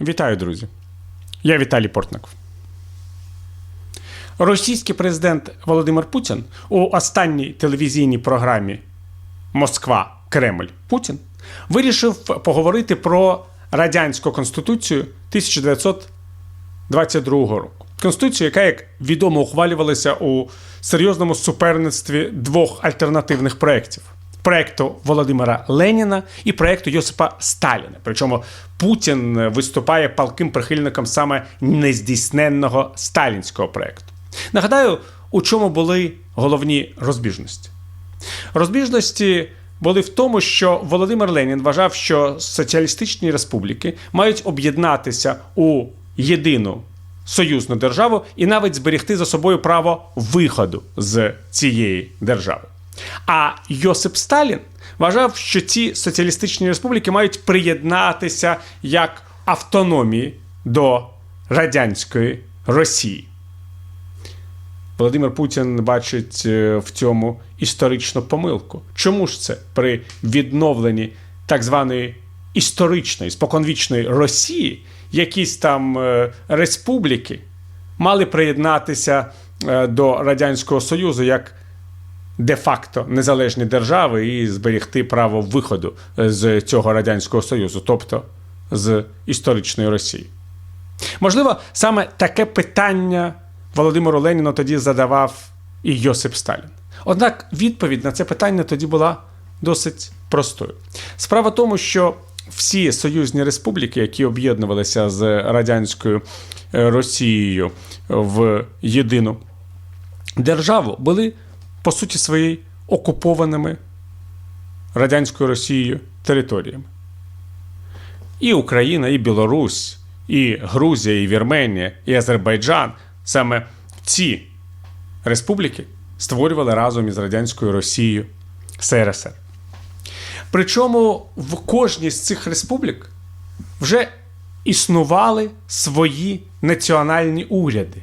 Вітаю, друзі. Я Віталій Портников. Російський президент Володимир Путін у останній телевізійній програмі Москва, Кремль, Путін вирішив поговорити про радянську конституцію 1922 року. Конституцію, яка, як відомо, ухвалювалася у серйозному суперництві двох альтернативних проєктів. Проекту Володимира Леніна і проекту Йосипа Сталіна. Причому Путін виступає палким прихильником саме нездійсненного сталінського проекту. Нагадаю, у чому були головні розбіжності. Розбіжності були в тому, що Володимир Ленін вважав, що соціалістичні республіки мають об'єднатися у єдину союзну державу і навіть зберегти за собою право виходу з цієї держави. А Йосип Сталін вважав, що ці соціалістичні республіки мають приєднатися як автономії до радянської Росії. Володимир Путін бачить е, в цьому історичну помилку. Чому ж це при відновленні так званої історичної, споконвічної Росії якісь там е, республіки мали приєднатися е, до Радянського Союзу як де-факто незалежні держави і зберегти право виходу з цього Радянського Союзу, тобто з історичної Росії? Можливо, саме таке питання Володимиру Леніну тоді задавав і Йосип Сталін. Однак відповідь на це питання тоді була досить простою. Справа в тому, що всі союзні республіки, які об'єднувалися з радянською е, Росією в єдину державу, були по суті своєї окупованими радянською Росією територіями. І Україна, і Білорусь, і Грузія, і Вірменія, і Азербайджан саме ці республіки створювали разом із радянською Росією СРСР. Причому в кожній з цих республік вже існували свої національні уряди.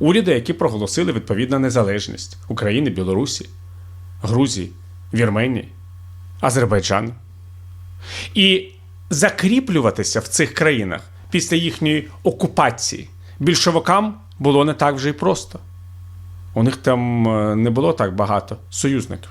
Уряди, які проголосили відповідну незалежність України, Білорусі, Грузії, Вірменії, Азербайджану. І закріплюватися в цих країнах після їхньої окупації більшовикам було не так вже й просто. У них там е, не було так багато союзників.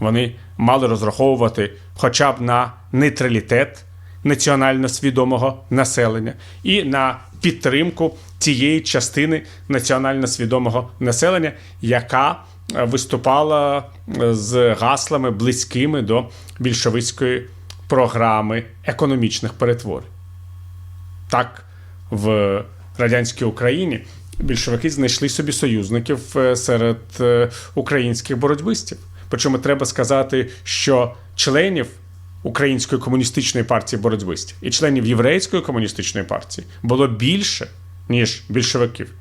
Вони мали розраховувати хоча б на нейтралітет національно свідомого населення і на підтримку тієї частини національно свідомого населення, яка е, виступала е, з гаслами близькими до більшовицької програми економічних перетворень. Так, в радянській Україні більшовики знайшли собі союзників е, серед українських боротьбистів. Причому треба сказати, що членів Української комуністичної партії боротьбистів і членів Єврейської комуністичної партії було більше, ніж більшовиків.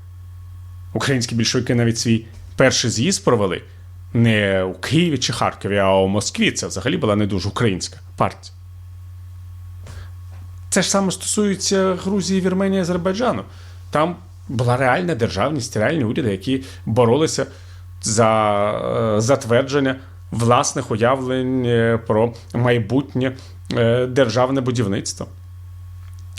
Українські більшовики навіть свій перший з'їзд провели не у Києві чи Харкові, а у Москві. Це взагалі була не дуже українська партія. Це ж саме стосується Грузії, Вірменії, Азербайджану. Там була реальна державність, реальні уряди, які боролися за е, затвердження власних уявлень е, про майбутнє е, державне будівництво.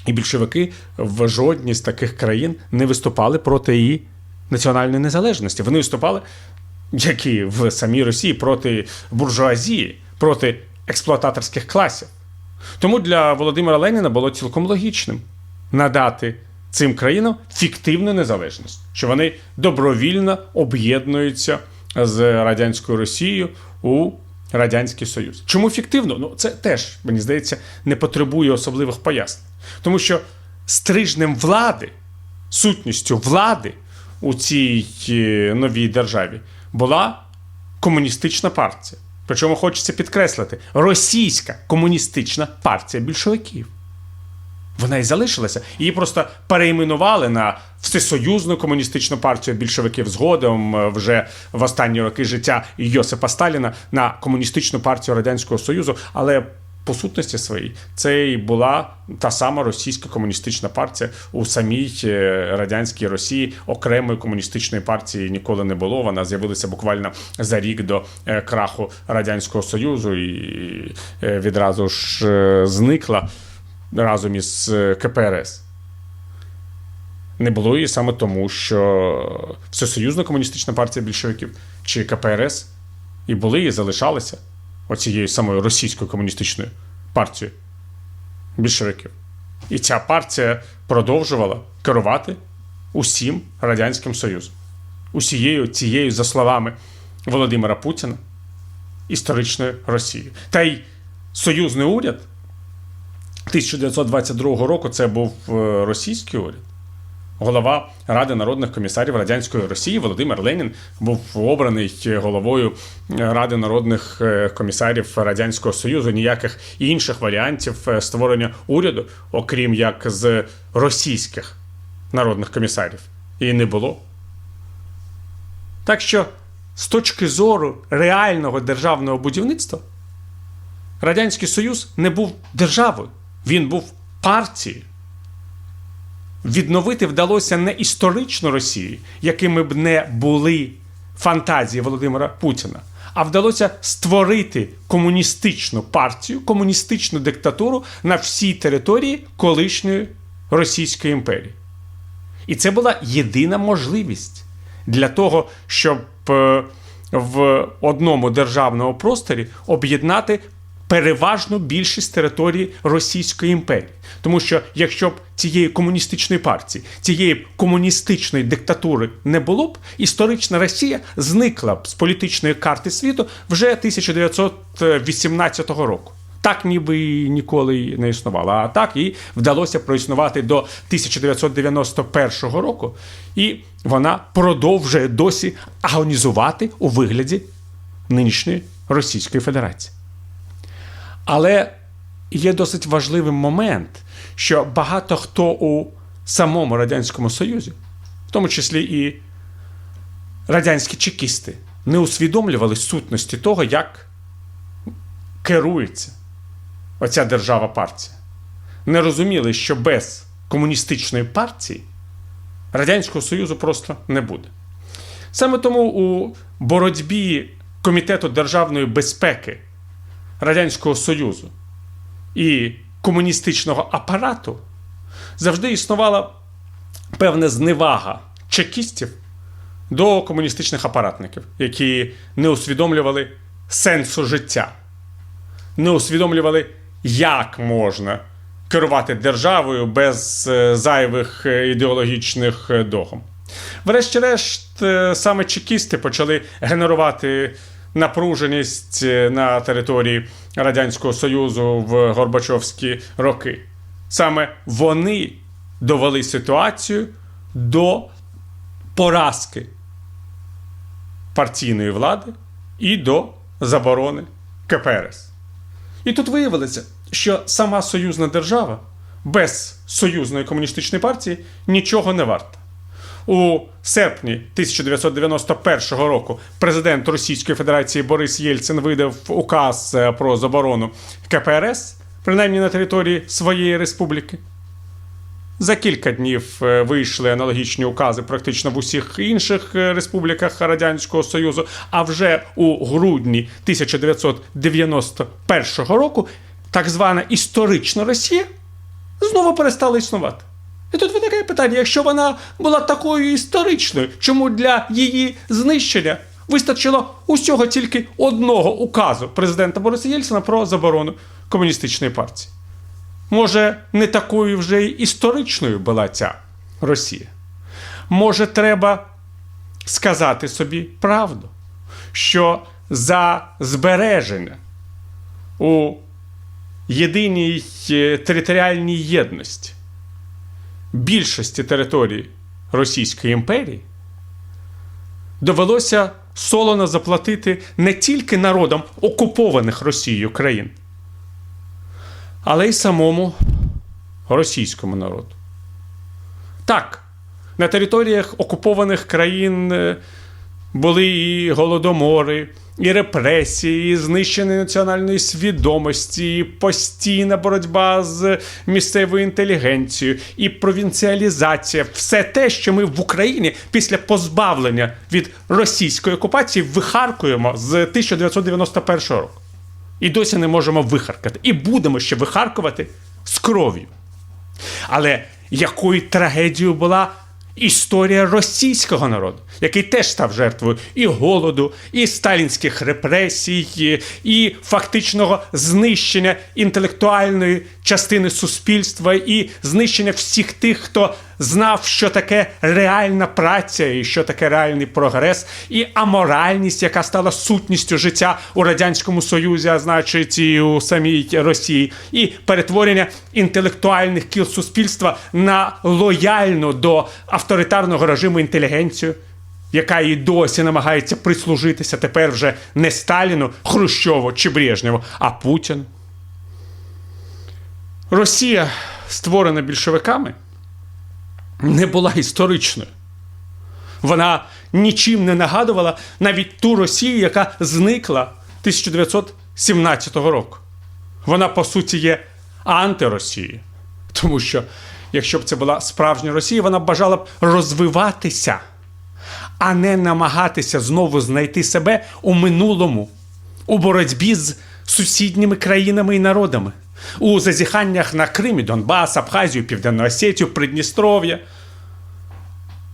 І більшовики в жодній з таких країн не виступали проти її національної незалежності. Вони виступали, як і в самій Росії, проти буржуазії, проти експлуататорських класів. Тому для Володимира Леніна було цілком логічним надати цим країнам фіктивну незалежність, що вони добровільно об'єднуються з радянською Росією у Радянський Союз. Чому фіктивно? Ну це теж мені здається не потребує особливих пояснень, тому що стрижнем влади, сутністю влади у цій е, новій державі була комуністична партія. Причому хочеться підкреслити російська комуністична партія більшовиків. Вона і залишилася. Її просто перейменували на всесоюзну комуністичну партію більшовиків згодом е, вже в останні роки життя Йосипа Сталіна на комуністичну партію Радянського Союзу. Але по сутності своїй це і була та сама російська комуністична партія у самій е, радянській Росії окремої комуністичної партії ніколи не було. Вона з'явилася буквально за рік до е, краху радянського союзу і відразу ж зникла разом із е, КПРС. Не було її саме тому, що Всесоюзна комуністична партія більшовиків чи КПРС і були і залишалися оцією самою російською комуністичною партією більшовиків. І ця партія продовжувала керувати усім Радянським Союзом, усією цією, за словами Володимира Путіна, історичною Росією. Та й союзний уряд 1922 року це був е, російський уряд. Голова Ради народних комісарів Радянської Росії Володимир Ленін був обраний головою Ради народних е, комісарів Радянського Союзу. Ніяких інших варіантів е, створення уряду, окрім як з російських народних комісарів, і не було. Так що, з точки зору реального державного будівництва, Радянський Союз не був державою, він був партією відновити вдалося не історичну Росію, якими б не були фантазії Володимира Путіна, а вдалося створити комуністичну партію, комуністичну диктатуру на всій території колишньої Російської імперії. І це була єдина можливість для того, щоб е, в одному державному просторі об'єднати переважну більшість території Російської імперії. Тому що якщо б цієї комуністичної партії, цієї комуністичної диктатури не було б, історична Росія зникла б з політичної карти світу вже 1918 року. Так ніби ніколи не існувала. А так їй вдалося проіснувати до 1991 року, і вона продовжує досі агонізувати у вигляді нинішньої Російської Федерації. Але є досить важливий момент, що багато хто у самому Радянському Союзі, в тому числі і радянські чекісти, не усвідомлювали сутності того, як керується оця держава партія. Не розуміли, що без комуністичної партії Радянського Союзу просто не буде. Саме тому у боротьбі Комітету державної безпеки Радянського Союзу і комуністичного апарату завжди існувала певна зневага чекістів до комуністичних апаратників, які не усвідомлювали сенсу життя, не усвідомлювали, як можна керувати державою без е, зайвих е, ідеологічних е, догм. Врешті-решт, саме чекісти почали генерувати напруженість е, на території Радянського Союзу в Горбачовські роки. Саме вони довели ситуацію до поразки партійної влади і до заборони КПРС. І тут виявилося, що сама союзна держава без союзної комуністичної партії нічого не варта. У серпні 1991 року президент Російської Федерації Борис Єльцин видав указ е, про заборону КПРС, принаймні на території своєї республіки. За кілька днів е, вийшли аналогічні укази практично в усіх інших е, республіках Радянського Союзу. А вже у грудні 1991 року так звана історична Росія знову перестала існувати. І тут виникає питання: якщо вона була такою історичною, чому для її знищення вистачило усього тільки одного указу президента Бориса Єльцина про заборону комуністичної партії? Може, не такою вже й історичною була ця Росія? Може, треба сказати собі правду, що за збереження у єдиній е, територіальній єдності більшості територій Російської імперії довелося солоно заплатити не тільки народам окупованих Росією країн, але й самому російському народу. Так, на територіях окупованих країн е, були і голодомори, і репресії, і знищення національної свідомості, і постійна боротьба з місцевою інтелігенцією, і провінціалізація все те, що ми в Україні після позбавлення від російської окупації вихаркуємо з 1991 року. І досі не можемо вихаркати. І будемо ще вихаркувати з кров'ю. Але якою трагедією була історія російського народу, який теж став жертвою і голоду, і сталінських репресій, і фактичного знищення інтелектуальної частини суспільства, і знищення всіх тих, хто знав, що таке реальна праця, і що таке реальний прогрес, і аморальність, яка стала сутністю життя у радянському союзі, а значить і у самій Росії, і перетворення інтелектуальних кіл суспільства на лояльну до авторитарного режиму інтелігенцію. Яка і досі намагається прислужитися тепер вже не Сталіну, Хрущову чи Брежнєву, а Путіну. Росія, створена більшовиками, не була історичною. Вона нічим не нагадувала навіть ту Росію, яка зникла 1917 року. Вона, по суті, є антиросією. Тому що, якщо б це була справжня Росія, вона б бажала б розвиватися, а не намагатися знову знайти себе у минулому, у боротьбі з сусідніми країнами і народами, у зазіханнях на Крим, і Донбас, Абхазію, Південну Осетію, Придністров'я.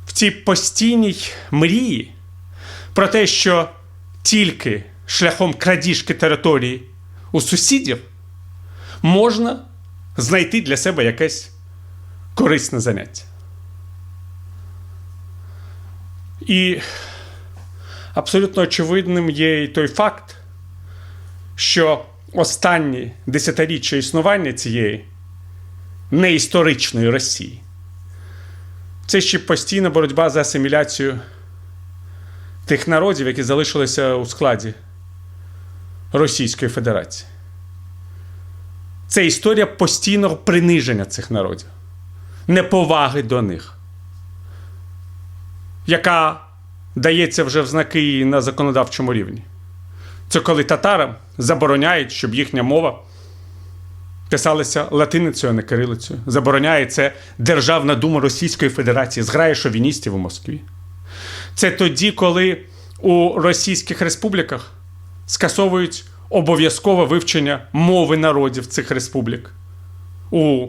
В цій постійній мрії про те, що тільки шляхом крадіжки території у сусідів можна знайти для себе якесь корисне заняття. І абсолютно очевидним є і той факт, що останні десятиріччя існування цієї неісторичної Росії це ще постійна боротьба за асиміляцію тих народів, які залишилися у складі Російської Федерації. Це історія постійного приниження цих народів, неповаги до них, яка дається вже в знаки на законодавчому рівні. Це коли татарам забороняють, щоб їхня мова писалася латиницею, а не кирилицею. Забороняє це Державна дума Російської Федерації, зграє шовіністів у Москві. Це тоді, коли у російських республіках скасовують обов'язкове вивчення мови народів цих республік у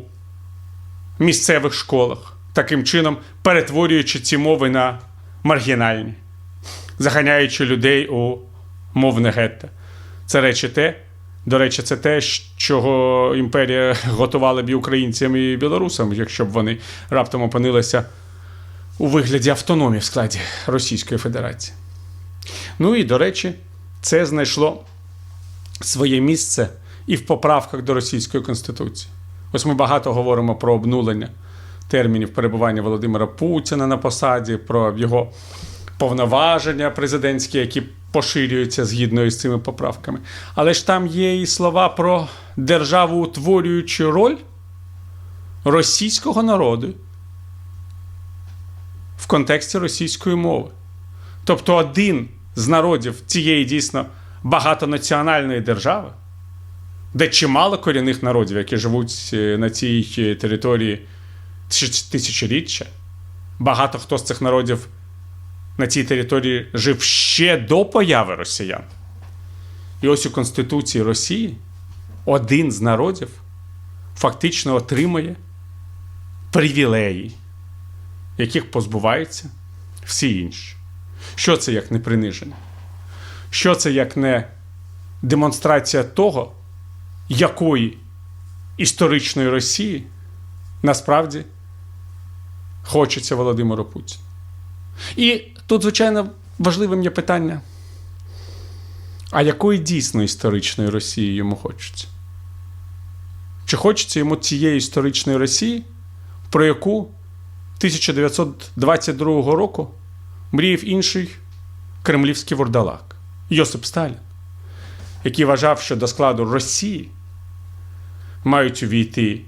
місцевих школах, таким чином перетворюючи ці мови на маргінальні, заганяючи людей у мовне гетто. Це речі те, до речі, це те, чого імперія готувала б і українцям і білорусам, якщо б вони раптом опинилися у вигляді автономії в складі Російської Федерації. Ну і до речі, це знайшло своє місце і в поправках до Російської Конституції. Ось ми багато говоримо про обнулення термінів перебування Володимира Путіна на посаді, про його повноваження президентські, які поширюються згідно із цими поправками. Але ж там є і слова про державу утворюючу роль російського народу в контексті російської мови. Тобто один з народів цієї дійсно багатонаціональної держави, де чимало корінних народів, які живуть на цій території тисячоліття, багато хто з цих народів на цій території жив ще до появи росіян. І ось у Конституції Росії один з народів фактично отримує привілеї, яких позбуваються всі інші. Що це як не приниження? Що це як не демонстрація того, якої історичної Росії насправді хочеться Володимиру Путіну? І тут, звичайно, важливим є питання: а якої дійсно історичної Росії йому хочеться? Чи хочеться йому цієї історичної Росії, про яку 1922 року мріяв інший кремлівський вурдалак Йосип Сталін, який вважав, що до складу Росії мають увійти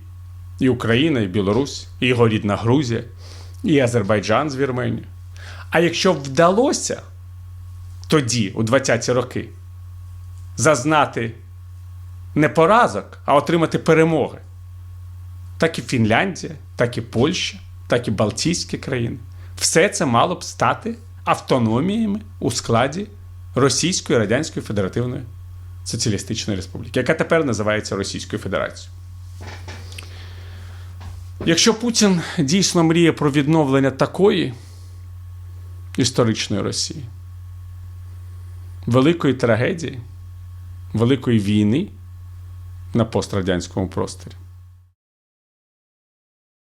і Україна, і Білорусь, і його рідна Грузія, і Азербайджан з Вірменією. А якщо вдалося тоді, у 20-ті роки, зазнати не поразок, а отримати перемоги, так і Фінляндія, так і Польща, так і Балтійські країни, все це мало б стати автономіями у складі Російської Радянської Федеративної Соціалістичної Республіки, яка тепер називається Російською Федерацією. Якщо Путін дійсно мріє про відновлення такої історичної Росії, великої трагедії, великої війни на пострадянському просторі,